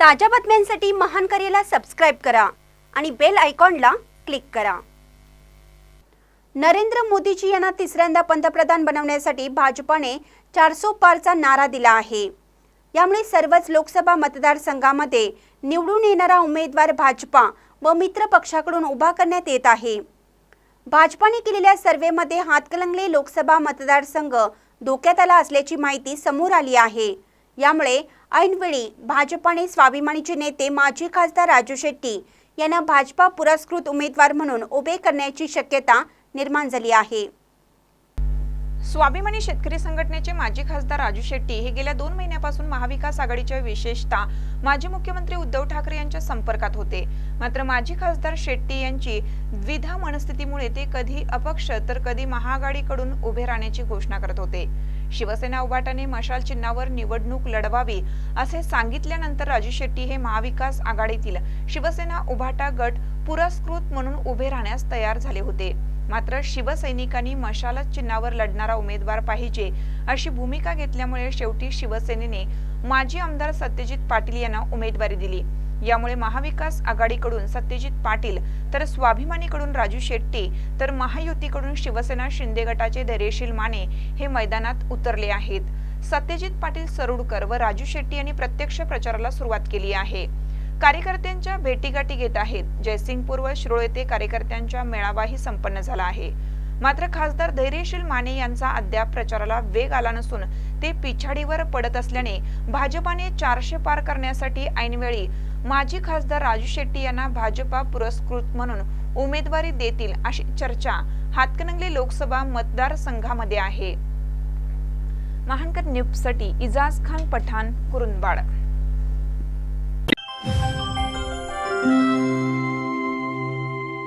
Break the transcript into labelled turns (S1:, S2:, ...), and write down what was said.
S1: ताज्या बातम्यांसाठी महान करेला सबस्क्राईब करा आणि बेल आयकॉनला क्लिक करा. नरेंद्र मोदीजी यांना तिसऱ्यांदा पंतप्रधान बनवण्यासाठी भाजपाने चारसो पारचा नारा दिला आहे. यामुळे सर्वच लोकसभा मतदारसंघामध्ये निवडून येणारा उमेदवार भाजपा व मित्र पक्षाकडून उभा करण्यात येत आहे. भाजपाने केलेल्या सर्व्हेमध्ये हातकलंगले लोकसभा मतदारसंघ धोक्यात आला असल्याची माहिती समोर आली आहे. यामुळे ऐनवेळी भाजपाने स्वाभिमानीचे नेते माजी खासदार राजू शेट्टी यांना भाजपा पुरस्कृत उमेदवार म्हणून उभे करण्याची शक्यता निर्माण झाली आहे.
S2: स्वाभिमानी शेतकरी संघटनेचे माजी खासदार राजू शेट्टी हे गेल्या दोन महिन्यापासून महाविकास आघाडीच्या विशेषतः माजी मुख्यमंत्री उद्धव ठाकरे यांच्या संपर्कात होते. मात्र माजी खासदार शेट्टी यांची द्विधा मनस्थितीमुळे ते कधी अपक्ष तर कधी महाआघाडीकडून उभे राहण्याची घोषणा करत होते. शिवसेना उभाटाने मशाल चिन्हावर निवडणूक लढवावी असे सांगितल्यानंतर राजू शेट्टी हे महाविकास आघाडीतील शिवसेना उभाटा गट पुरस्कृत म्हणून उभे राहण्यास तयार झाले होते. मात्र शिवसैनिकांनी मशालच चिन्हावर लढणारा उमेदवार पाहिजे अशी भूमिका घेतल्यामुळे शेवटी शिवसेनेने माजी आमदार सत्यजित पाटील यांना उमेदवारी दिली. यामुळे महाविकास आघाडीकडून सत्यजित पाटील तर स्वाभिमानीकडून राजू शेट्टी तर महायुतीकडून शिवसेना शिंदे गटाचे धैर्यशील माने हे मैदानात उतरले आहेत. सत्यजित पाटील सरुडकर व राजू शेट्टी यांनी प्रत्यक्ष प्रचाराला सुरुवात केली आहे. कार्यकर्त्यांच्या भेटीगाठी घेत आहेत. जयसिंगपूर्व श्रोळ शिरोळ येथे कार्यकर्त्यांचा मेळावाही संपन्न झाला आहे. मात्र खासदार धैर्यशील माने यांचा अद्याप प्रचाराला वेग आला नसून ते पिछाडीवर पडत असल्याने भाजपाने चारशे पार करण्यासाठी ऐनवेळी माजी खासदार राजू शेट्टी यांना भाजपा पुरस्कृत म्हणून उमेदवारी देतील अशी चर्चा हातकणंगले लोकसभा मतदारसंघामध्ये आहे. महानकर न्यूजसाठी इजाज खान पठाण कुरुंदवाड